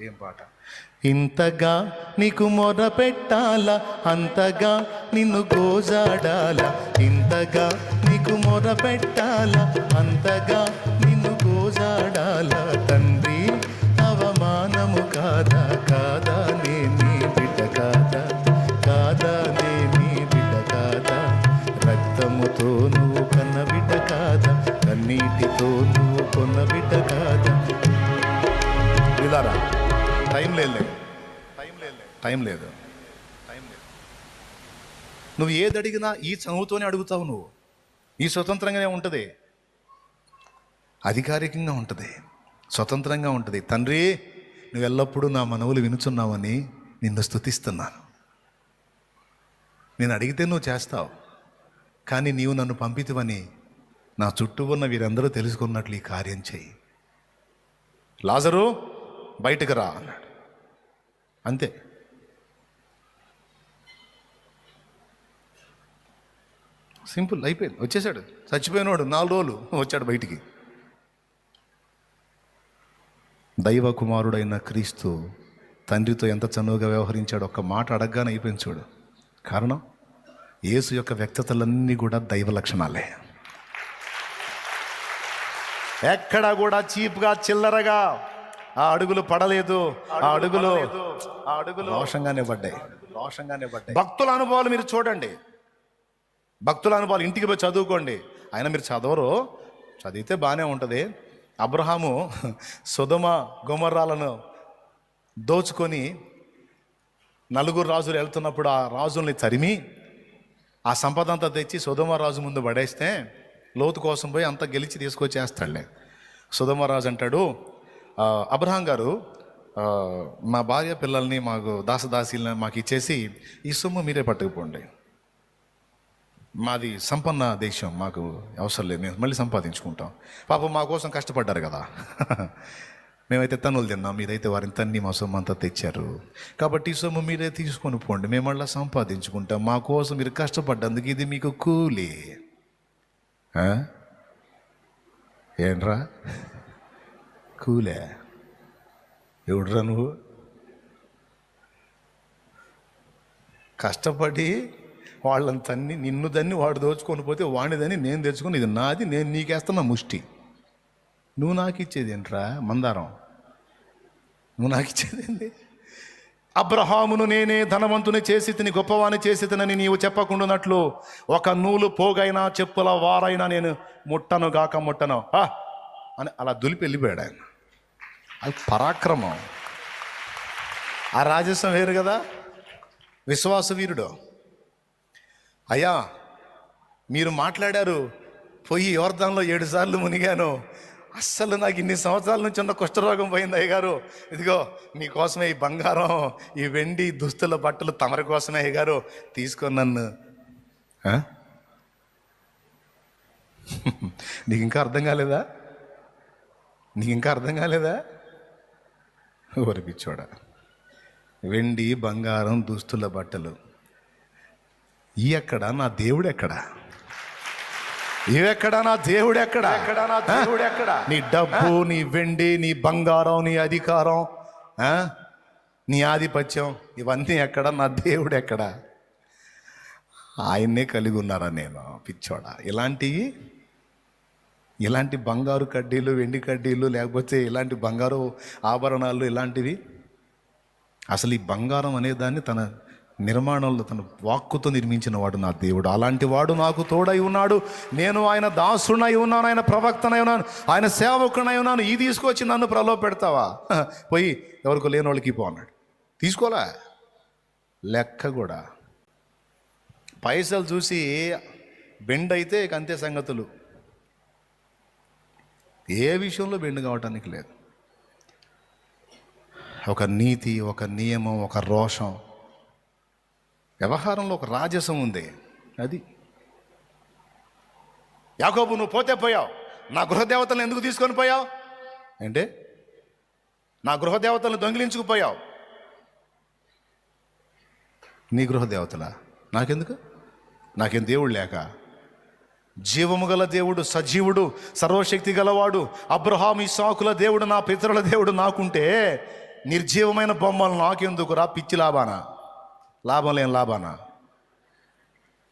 ఏం పాట? ఇంతగా నీకు మొర పెట్టాలా? అంతగా నిన్ను గోజాడాలా? ఇంతగా నీకు మొర పెట్టాలా? అంతగా నిన్ను గోజాడాలా? తండ్రి అవమానము కాదా? కాదా? నే నీ బిడ్డ కాదా? కాదా? నే నీ బిడ్డ కాదా? రక్తముతో నువ్వు కన్న బిడ్డ కాదా? కన్నీటితో నువ్వు కొన్న బిడ్డ కాదా? టైం లేదు టైం లేదు. టైం లేదు టైం లేదు నువ్వు ఏది అడిగినా ఈ చదువుతోనే అడుగుతావు నువ్వు. ఈ స్వతంత్రంగానే ఉంటుంది. అధికారికంగా ఉంటుంది. స్వతంత్రంగా ఉంటుంది. తండ్రి నువ్వు ఎల్లప్పుడూ నా మనవులు వినుచున్నావని నిన్ను స్థుతిస్తున్నాను నేను అడిగితే నువ్వు చేస్తావు. కానీ నీవు నన్ను పంపితివని నా చుట్టూ ఉన్న వీరందరూ తెలుసుకున్నట్లు ఈ కార్యం చేయి లాజరు బయటకు రా అన్నాడు. అంతే. సింపుల్ అయిపోయింది. వచ్చేసాడు. చచ్చిపోయినవాడు నాలుగు రోజులు వచ్చాడు బయటికి. దైవ కుమారుడైన క్రీస్తు తండ్రితో ఎంత చనువుగా వ్యవహరించాడు ఒక్క మాట అడగగానే అయిపోయింది చూడు. కారణం? యేసు యొక్క వ్యక్తతలన్నీ కూడా దైవ లక్షణాలే. ఎక్కడ కూడా చీప్గా చిల్లరగా ఆ అడుగులు పడలేదు. ఆ అడుగులు ఆ అడుగులు రోషంగానే పడ్డాయి. రోషంగానే పడ్డాయి. భక్తుల అనుభవాలు మీరు చూడండి. భక్తుల అనుభవాలు ఇంటికి పోయి చదువుకోండి. అయినా మీరు చదవరు. చదివితే బాగానే ఉంటుంది. అబ్రహాము సుధమ గుమర్రాలను దోచుకొని నలుగురు రాజులు వెళ్తున్నప్పుడు ఆ రాజుల్ని తరిమి ఆ సంపద అంతా తెచ్చి సుధమ రాజు ముందు పడేస్తే లోతు కోసం పోయి అంతా గెలిచి తీసుకొచ్చేస్తాడులే. సుధమరాజు అంటాడు "ఆ, అబ్రహాం గారు మా భార్య పిల్లల్ని మాకు దాసదాసీలని మాకు ఇచ్చేసి ఈ సొమ్ము మీరే పట్టుకుపోండి. మాది సంపన్న దేశం మాకు అవసరం లేదు మేము మళ్ళీ సంపాదించుకుంటాం. పాపం మా కోసం కష్టపడ్డారు కదా. మేమైతే తన్నులు తిన్నాం మీరైతే వారిని తన్ని మా సొమ్ము అంతా తెచ్చారు. కాబట్టి ఈ సొమ్ము మీరే తీసుకొని పోండి మేము మళ్ళీ సంపాదించుకుంటాం. మా కోసం మీరు కష్టపడ్డందుకు ఇది మీకు కూలీ. ఏంట్రా? కూలే. ఎవడురా నువ్వు? కష్టపడి వాళ్ళని తన్ని నిన్ను దన్ని వాడు దోచుకొని పోతే వాడిదని నేను తెచ్చుకొని ఇది నాది నేను నీకేస్తున్నా ముష్టి. నువ్వు నాకు ఇచ్చేది ఏంట్రా మందారం? నువ్వు నాకు ఇచ్చేదేంటి అబ్రహామును నేనే ధనవంతుని చేసి తిని గొప్పవాని చేసి తినని నీవు చెప్పకుండానట్లు ఒక నూలు పోగైనా చెప్పుల వారైనా నేను ముట్టను గాక ముట్టను. ఆ! అని అలా దులిపి వెళ్ళిపోయాడు ఆయన. అది పరాక్రమం. ఆ రాజస్వం వేరు కదా? విశ్వాస వీరుడు. అయ్యా మీరు మాట్లాడారు పొయ్యి యోర్ధంలో ఏడు సార్లు మునిగాను. అస్సలు నాకు ఇన్ని సంవత్సరాల నుంచి ఉన్న కుష్ఠరోగం పోయింది అయ్యగారు. ఇదిగో మీకోసమే ఈ బంగారం ఈ వెండి దుస్తుల బట్టలు తమరి కోసమే అయ్యగారు. తీసుకొని నన్ను. నీకు ఇంకా అర్థం కాలేదా? నీకు ఇంకా అర్థం కాలేదా? ఓరి పిచ్చోడా? వెండి బంగారం దుస్తుల బట్టలు. ఈ ఎక్కడ? నా దేవుడు ఎక్కడ? ఇవెక్కడ నా దేవుడు ఎక్కడ? ఎక్కడ? నా దేవుడు ఎక్కడ? నీ డబ్బు నీ వెండి నీ బంగారం నీ అధికారం? నీ ఆధిపత్యం ఇవన్నీ ఎక్కడ? నా దేవుడు ఎక్కడ? ఆయన్నే కలిగి ఉన్నారా నేను? పిచ్చోడా? ఇలాంటివి ఇలాంటి బంగారు కడ్డీలు వెండి కడ్డీలు లేకపోతే ఇలాంటి బంగారు ఆభరణాలు ఇలాంటివి? అసలు ఈ బంగారం అనేదాన్ని తన నిర్మాణంలో తన వాక్కుతో నిర్మించిన వాడు నా దేవుడు. అలాంటి వాడు నాకు తోడై ఉన్నాడు. నేను ఆయన దాసునై ఉన్నాను ఆయన ప్రవక్తనై ఉన్నాను ఆయన సేవకునై ఉన్నాను. ఈ తీసుకొచ్చి నన్ను ప్రలోభ పెడతావా? పోయి ఎవరికి లేని వాళ్ళకి పో అన్నాడు. తీసుకోలే లెక్క కూడా. పైసలు చూసి బెండ్ అయితే ఇక అంతే సంగతులు. ఏ విషయంలో బెండ్ కావటానికి లేదు. ఒక నీతి ఒక నియమం ఒక రోషం. వ్యవహారంలో ఒక రాజసం ఉంది. అది. యాకోబు నువ్వు పోతే పోయావు. నా గృహదేవతలను ఎందుకు తీసుకొని పోయావు? అంటే నా గృహదేవతలను దొంగిలించుకుపోయావు నీ గృహదేవతలా? నాకెందుకు? నాకేం దేవుడు లేక? జీవము గల దేవుడు సజీవుడు సర్వశక్తి గలవాడు అబ్రహాం ఇసాకుల దేవుడు నా పితరుల దేవుడు నాకుంటే నిర్జీవమైన బొమ్మలు నాకెందుకురా పిచ్చి లాభానా? లాభం లేని లాభానా?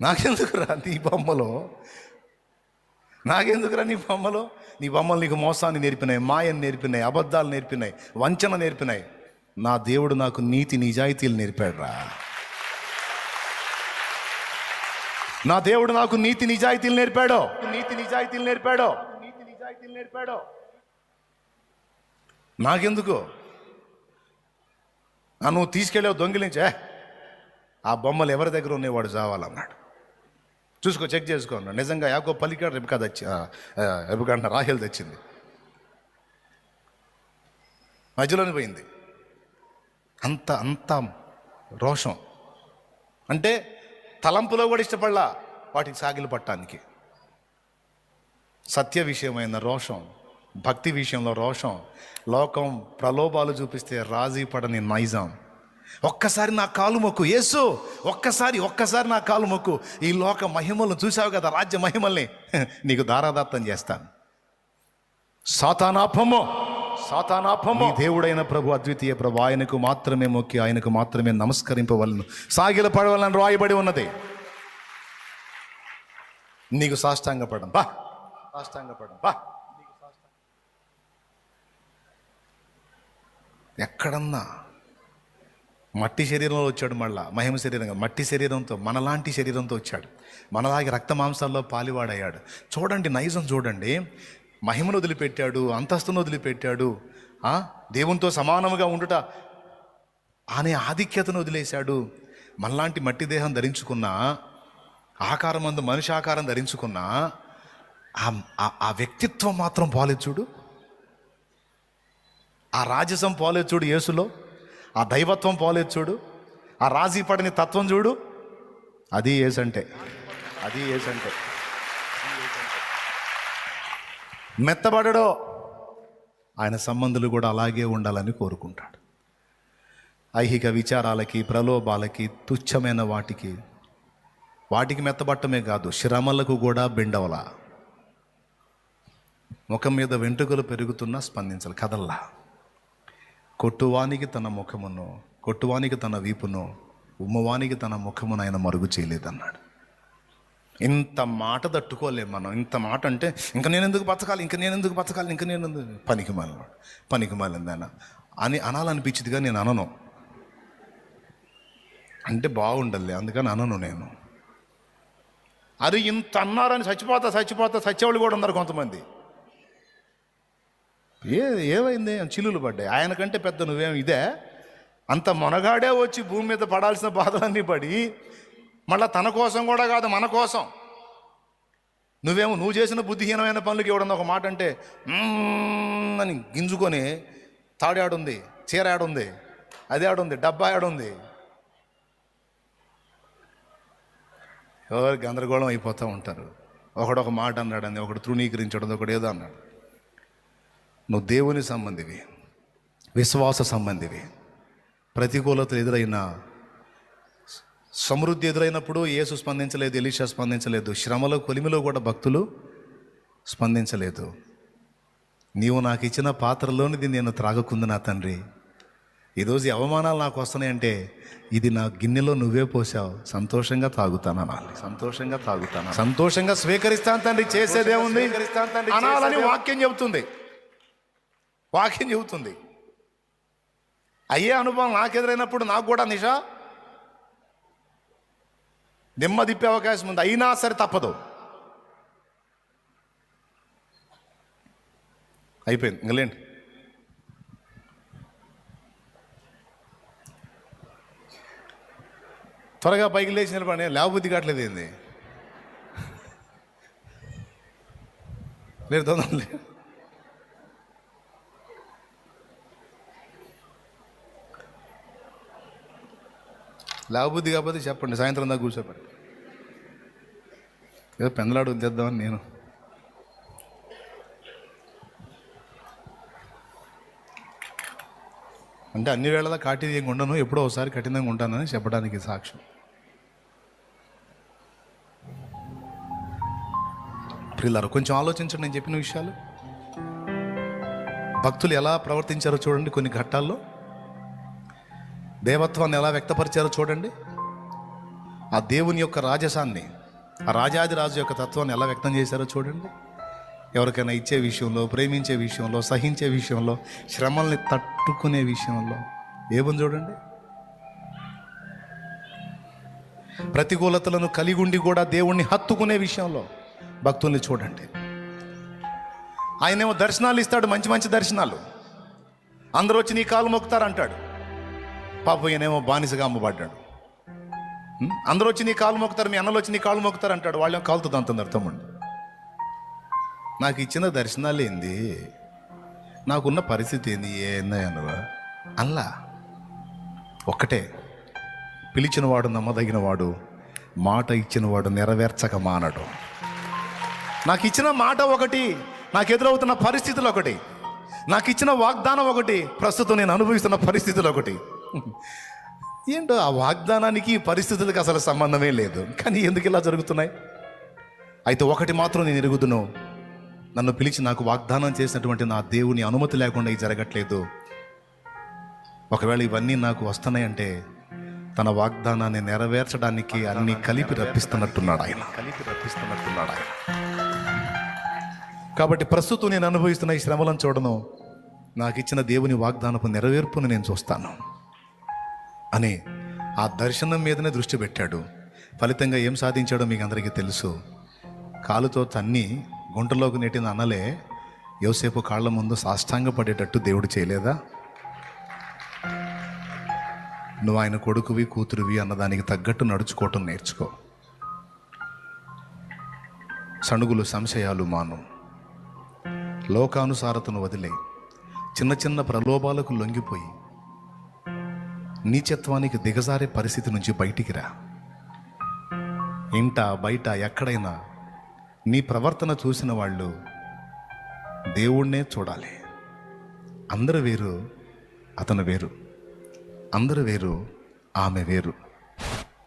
నాకెందుకురా నీ బొమ్మలో? నాకెందుకురా నీ బొమ్మలో? నీ బొమ్మలు నీకు మోసాన్ని నేర్పినాయి మాయను నేర్పినాయి అబద్ధాలు నేర్పినాయి వంచన నేర్పినాయి. నా దేవుడు నాకు నీతి నిజాయితీలు నేర్పాడురా. నా దేవుడు నాకు నీతి నిజాయితీలు నేర్పాడు? నీతి నిజాయితీలు నేర్పాడు? నీతి నిజాయితీలు నేర్పాడు? నాకెందుకు? ఆ నువ్వు తీసుకెళ్ళావు దొంగిలించే ఆ బొమ్మలు ఎవరి దగ్గర ఉన్నాయి? వాడు చావాలన్నాడు. చూసుకో చెక్ చేసుకో అన్నాడు. నిజంగా యాకో పలికాడు రెబికా తెచ్చి రెబికా అంట తెచ్చింది. మధ్యలోనే పోయింది. అంత అంత రోషం. అంటే తలంపులో కూడా ఇష్టపడలా వాటికి సాగిలు పట్టడానికి. సత్య విషయమైన రోషం భక్తి విషయంలో రోషం లోకం ప్రలోభాలు చూపిస్తే రాజీ పడని నైజాం. ఒక్కసారి నా కాలు మొక్కు యేసు ఒక్కసారి ఒక్కసారి నా కాలు మొక్కు. ఈ లోక మహిమలను చూసావు కదా రాజ్య మహిమల్ని. నీకు దారాదత్తం చేస్తాను. సాతానాపమో. సాతానాపము. దేవుడైన ప్రభు అద్వితీయ ప్రభు ఆయనకు మాత్రమే మొక్కి ఆయనకు మాత్రమే నమస్కరింపవలను. సాగిల పడవలను రాయబడి ఉన్నది. నీకు సాష్టాంగ పడం బా. సాష్టాంగ పడం బా. ఎక్కడన్నా మట్టి శరీరంలో వచ్చాడు మళ్ళా. మహిమ శరీరంగా. మట్టి శరీరంతో మనలాంటి శరీరంతో వచ్చాడు. మనలాగే రక్త మాంసాల్లో పాలివాడయ్యాడు. చూడండి నైజం చూడండి. మహిమను వదిలిపెట్టాడు అంతస్తును వదిలిపెట్టాడు ఆ? దేవునితో సమానముగా ఉండుట అనే ఆధిక్యతను వదిలేశాడు. మనలాంటి మట్టి దేహం ధరించుకున్న ఆకారం అందు మనిషి ఆకారం ధరించుకున్న ఆ- వ్యక్తిత్వం మాత్రం పోలేదు చూడు. ఆ రాజసం పోలేదు చూడు యేసులో. ఆ దైవత్వం పోలేదు చూడు. ఆ రాజీ పడని తత్వం చూడు. అది ఏసంటే అది ఏసంటే మెత్తబడడో ఆయన సంబంధులు కూడా అలాగే ఉండాలని కోరుకుంటాడు. ఐహిక విచారాలకి ప్రలోభాలకి తుచ్చమైన వాటికి వాటికి మెత్తబట్టమే కాదు శ్రమలకు కూడా బెండవలా. ముఖం మీద వెంట్రుకలు పెరుగుతున్నా స్పందించాలి కదల్లా. కొట్టువానికి తన ముఖమును కొట్టువానికి తన వీపును ఉమ్మవానికి తన ముఖమును ఆయన మరుగు చేయలేదన్నాడు. ఇంత మాట తట్టుకోలేం మనం. ఇంత మాట అంటే ఇంకా నేను ఎందుకు బతకాలి? ఇంకా నేను ఎందుకు బతకాలి? ఇంకా నేను ఎందుకు పనికి మాలిన పనికి మాలిందాన అని అనాలనిపించిందిగా నేను అనను. అంటే బాగుండాలి అందుకని అనను నేను. అది ఇంత అన్నారని చచ్చిపోతా చచ్చిపోతా చచ్చేవాళ్ళు కూడా ఉన్నారు కొంతమంది. ఏ ఏమైంది? చిల్లులు పడ్డాయి. ఆయనకంటే పెద్ద నువ్వేం ఇదే? అంత మొనగాడే వచ్చి భూమి మీద పడాల్సిన బాధలన్నీ పడి మళ్ళా తన కోసం కూడా కాదు మన కోసం. నువ్వేమో నువ్వు చేసిన బుద్ధిహీనమైన పనులకి ఇవ్వడం ఒక మాట అంటే అని గింజుకొని తాడాడుంది చీర ఆడుంది అది ఆడుంది డబ్బా ఆడుంది. ఎవరు గందరగోళం అయిపోతూ ఉంటారు. ఒకడొక మాట అన్నాడని ఒకడు తృణీకరించడం ఒకడు ఏదో అన్నాడు. నువ్వు దేవుని సంబంధివి విశ్వాస సంబంధివి ప్రతికూలతలు ఎదురైన సమృద్ధి ఎదురైనప్పుడు యేసు స్పందించలేదు ఎలీషా స్పందించలేదు శ్రమలో కొలిమిలో కూడా భక్తులు స్పందించలేదు. నీవు నాకు ఇచ్చిన పాత్రలోనిది నేను త్రాగకుంది నా తండ్రి. ఈరోజు అవమానాలు నాకు వస్తున్నాయంటే ఇది నా గిన్నెలో నువ్వే పోసావు సంతోషంగా తాగుతాను అనాలి. సంతోషంగా తాగుతాను సంతోషంగా స్వీకరిస్తాను తండ్రి చేసేదేముంది అనాలని వాక్యం చెబుతుంది. వాక్యం చెబుతుంది. అయ్యే అనుభవం నాకు ఎదురైనప్పుడు నాకు కూడా నిషా దిమ్మ తిప్పే అవకాశం ఉంది. అయినా సరే తప్పదు. అయిపోయింది. ఇంకలేండి త్వరగా పైకి లేచి నిలబడి లేవబుద్ధి కావట్లేదు ఏంది? లేదు తొందరలేదు లేదు కాకపోతే చెప్పండి సాయంత్రం దాకా కూర్చోపండి ఏదో పెందలాడు తెద్దామని నేను. అంటే అన్ని వేళలా కాటిదీయంగా ఉండను ఎప్పుడో ఒకసారి కఠినంగా ఉంటానని చెప్పడానికి సాక్ష్యం. ప్రిల్లారు కొంచెం ఆలోచించండి నేను చెప్పిన విషయాలు. భక్తులు ఎలా ప్రవర్తించారో చూడండి కొన్ని ఘట్టాల్లో. దేవత్వాన్ని ఎలా వ్యక్తపరిచారో చూడండి. ఆ దేవుని యొక్క రాజసాన్ని ఆ రాజాది రాజు యొక్క తత్వాన్ని ఎలా వ్యక్తం చేశారో చూడండి. ఎవరికైనా ఇచ్చే విషయంలో ప్రేమించే విషయంలో సహించే విషయంలో శ్రమల్ని తట్టుకునే విషయంలో ఏమని చూడండి. ప్రతికూలతలను కలిగి ఉండి కూడా దేవుణ్ణి హత్తుకునే విషయంలో భక్తుల్ని చూడండి. ఆయనేమో దర్శనాలు ఇస్తాడు మంచి మంచి దర్శనాలు. అందరూ వచ్చి నీ కాలు మొక్కుతారంటాడు. పాప ఈయనేమో బానిసగా అమ్మబడ్డాడు. అందరూ వచ్చి నీ కాలు మొక్కుతారు మీ అన్నలు వచ్చి నీ కాలు మొక్కుతారు అంటాడు. వాళ్ళేమో కాలుతో అర్థం అండి నాకు ఇచ్చిన దర్శనాలు ఏంది? నాకున్న పరిస్థితి ఏంది? ఏందయ్యనువా అల్లా. ఒక్కటే. పిలిచినవాడు నమ్మదగినవాడు మాట ఇచ్చినవాడు నెరవేర్చక మానడు. నాకు ఇచ్చిన మాట ఒకటి నాకు ఎదురవుతున్న పరిస్థితులు ఒకటి నాకు ఇచ్చిన వాగ్దానం ఒకటి ప్రస్తుతం నేను అనుభవిస్తున్న పరిస్థితులు ఒకటి. ఏంటో ఆ వాగ్దానానికి పరిస్థితులకు అసలు సంబంధమే లేదు. కానీ ఎందుకు ఇలా జరుగుతున్నాయి? అయితే ఒకటి మాత్రం నేను ఎరుగుదును. నన్ను పిలిచి నాకు వాగ్దానం చేసినటువంటి నా దేవుని అనుమతి లేకుండా ఇది జరగట్లేదు. ఒకవేళ ఇవన్నీ నాకు వస్తున్నాయంటే తన వాగ్దానాన్ని నెరవేర్చడానికి అన్ని కలిపి రప్పిస్తున్నట్టున్నాడు ఆయన. కలిపి రప్పిస్తున్నట్టున్నాడు ఆయన. కాబట్టి ప్రస్తుతం నేను అనుభవిస్తున్న ఈ శ్రమలను చూడను. నాకు ఇచ్చిన దేవుని వాగ్దానపు నెరవేర్పును నేను చూస్తాను. అని ఆ దర్శనం మీదనే దృష్టి పెట్టాడు. ఫలితంగా ఏం సాధించాడో మీకు అందరికీ తెలుసు. కాలుతో తన్ని గుంటలోకి నెట్టిన అన్నలే యోసేపు కాళ్ళ ముందు సాష్టాంగ పడేటట్టు దేవుడు చేయలేదా? నువ్వు ఆయన కొడుకువి కూతురువి అన్నదానికి తగ్గట్టు నడుచుకోవటం నేర్చుకో. సణుగులు సంశయాలు మాను. లోకానుసారతను వదిలే. చిన్న చిన్న ప్రలోభాలకు లొంగిపోయి నీచత్వానికి దిగజారే పరిస్థితి నుంచి బయటికి రా. ఇంట బయట ఎక్కడైనా నీ ప్రవర్తన చూసిన వాళ్ళు దేవుణ్ణే చూడాలి. అందరు వేరు అతను వేరు. అందరు వేరు ఆమె వేరు.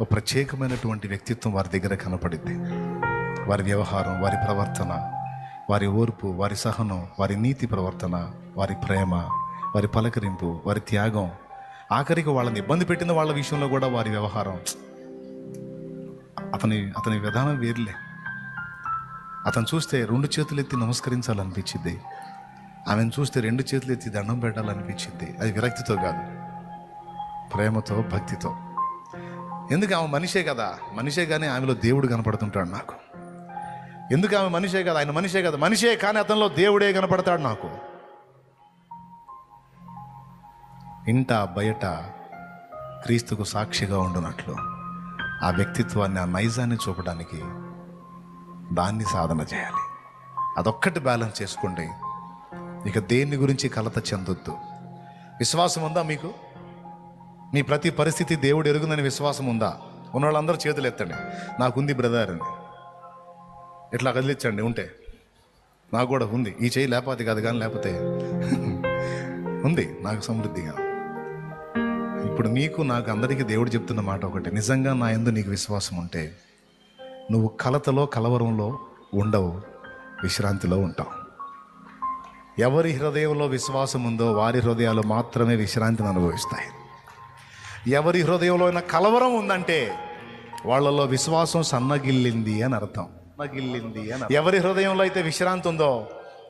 ఒక ప్రత్యేకమైనటువంటి వ్యక్తిత్వం వారి దగ్గర కనపడింది వారి వ్యవహారం వారి ప్రవర్తన వారి ఓర్పు వారి సహనం వారి నీతి ప్రవర్తన వారి ప్రేమ వారి పలకరింపు వారి త్యాగం ఆఖరికి వాళ్ళని ఇబ్బంది పెట్టిన వాళ్ళ విషయంలో కూడా వారి వ్యవహారం. అతని అతని విధానం వేరులే. అతను చూస్తే రెండు చేతులు ఎత్తి నమస్కరించాలనిపించింది ఆమెను చూస్తే రెండు చేతులు ఎత్తి దండం పెట్టాలనిపించింది అది విరక్తితో కాదు. ప్రేమతో భక్తితో. ఎందుకు ఆమె మనిషే కదా? మనిషే కానీ ఆమెలో దేవుడు కనపడుతుంటాడు నాకు. ఎందుకు ఆమె మనిషే కదా? ఆయన మనిషే కదా. మనిషే కానీ అతనిలో దేవుడే కనపడతాడు నాకు. ఇంట బయట క్రీస్తుకు సాక్షిగా ఉండునట్లు. ఆ వ్యక్తిత్వాన్ని ఆ నైజాన్ని చూపడానికి దాన్ని సాధన చేయాలి. అదొక్కటి బ్యాలెన్స్ చేసుకోండి. ఇక దేని గురించి కలత చెందొద్దు. విశ్వాసం ఉందా మీకు? మీ ప్రతి పరిస్థితి దేవుడు ఎరుగుందని విశ్వాసం ఉందా? ఉన్న వాళ్ళందరూ చేతులు ఎత్తండి. నాకుంది బ్రదర్ అని. ఇట్లా కదిలించండి ఉంటే. నాకు కూడా ఉంది. ఈ చేయి లేకపోతే కాదు కానీ లేకపోతే. ఉంది నాకు సమృద్ధిగా. ఇప్పుడు నీకు నాకు అందరికీ దేవుడు చెప్తున్న మాట ఒకటి. నిజంగా నా ఎందు నీకు విశ్వాసం ఉంటే నువ్వు కలతలో కలవరంలో ఉండవు విశ్రాంతిలో ఉంటావు. ఎవరి హృదయంలో విశ్వాసం ఉందో వారి హృదయాలు మాత్రమే విశ్రాంతిని అనుభవిస్తాయి. ఎవరి హృదయంలో అయినా కలవరం ఉందంటే వాళ్ళలో విశ్వాసం సన్నగిల్లింది అని అర్థం. సన్నగిల్లింది అని ఎవరి హృదయంలో అయితే విశ్రాంతి ఉందో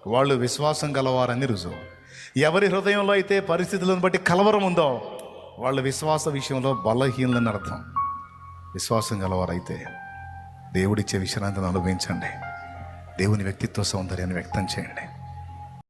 వాళ్ళు విశ్వాసం గలవారని రుజువు. ఎవరి హృదయంలో అయితే పరిస్థితులను బట్టి కలవరం ఉందో వాళ్ళ విశ్వాస విషయంలో బలహీనలని అర్థం. విశ్వాసం గలవారైతే దేవుడిచ్చే విశ్రాంతిని అనుభవించండి. దేవుని వ్యక్తిత్వ సౌందర్యాన్ని వ్యక్తం చేయండి.